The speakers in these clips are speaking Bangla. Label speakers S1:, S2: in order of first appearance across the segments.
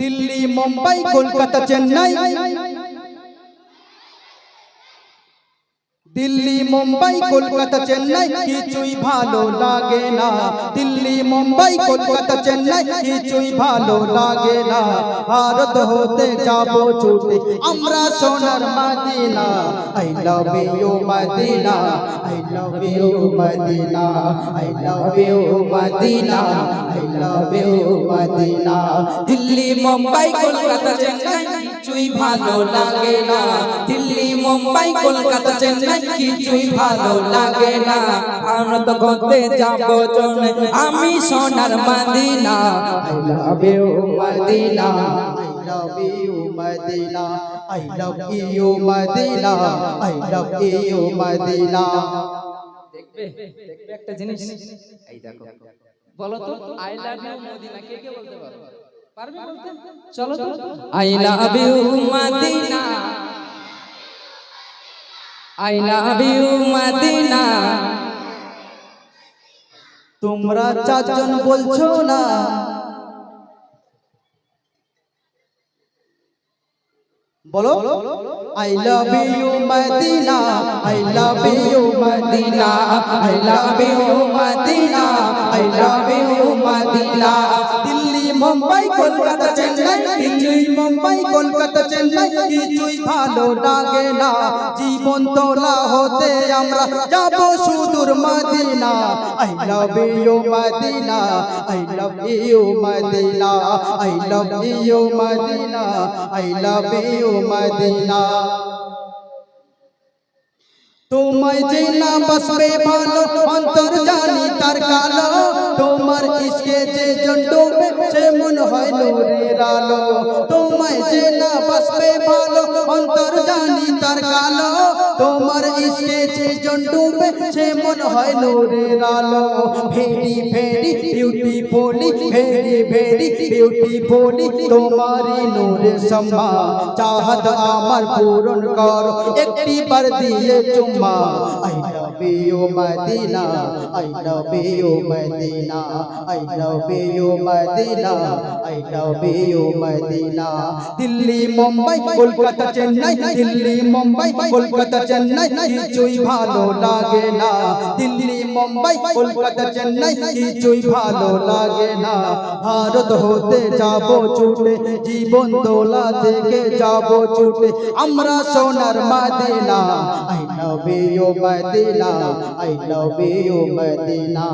S1: দিল্লি মুম্বাই কলকাতা চেন্নাই দিল্লি, মুম্বাই, কলকাতা, চেন্নাই, কিছুই ভালো লাগে না। দিল্লি, মুম্বাই, কলকাতা, চেন্নাই, কিছুই ভালো লাগে না। ভারত হতে যাব ছুটে আমরা সোনার Madina. I love you Madina. I love you Madina. I love you Madina. I love you Madina.
S2: Delhi, Mumbai, Kolkata, Chennai, কিছুই ভালো লাগে না। দিল্লি, মুম্বাই, কলকাতা, চেন্নাই কিছুই ভালো লাগে না। ভারত ঘুরতে যাব চলে আমি সোনার Madina.
S1: I love you, Medina. I love you, Medina. I love you, Medina. I love you, Medina.
S2: দেখবে? দেখবে একটা জিনিস? এই দেখো। বলো তো আই লাভ ইউ মদিনা। কে কে বলতে পারো? পারবে বলতে? চলো তো। I love you Madina. I love you Madina.
S1: তোমরা চারজন বলছো না। বলো। I love you Madina. I love you Madina. I love you Madina. I love you Madina. Mumbai Kolkata Chennai Delhi Mumbai Kolkata Chennai কিছুই ভালো লাগে না জীবন তোলা হতে আমরা যাব সুদূর Madina. I love you Madina. I love you Madina. I love you Madina. I love you Madina. তোমায় যে না বসবে ভালো অন্তর জানি তার কালো হয় নূরের আলো তোমায় যে না বসবে ভালো, অন্তর জানি তার কালো তোমার ইসকে যে জন ডুবে, সে মন হয় নূরের আলো very very beautifully very very beautifully তোমারই নূরে সম্মা চাহত আমার পূরণ করো। একটি বার দিয়ে চুম্মা I love you Madina I love you Madina I love you Madina I love you Madina. Delhi, Mumbai, Kolkata, Chennai, Delhi, Mumbai, Kolkata, Chennai, কিছুই ভালো লাগে না। দিল্লি, মুম্বাই, কলকাতা, চেন্নাই, কিছুই ভালো লাগে না। ভারত হতে যাব ছুটে, জীবন দোলা থেকে যাব ছুটে। আমরা সোনার Madina I love you Madina. I love you Madina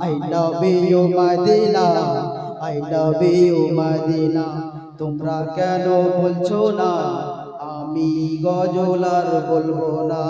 S1: I love you Madina I love you Madina তোমরা কেন বলছো না? আমি গজলার বলব না।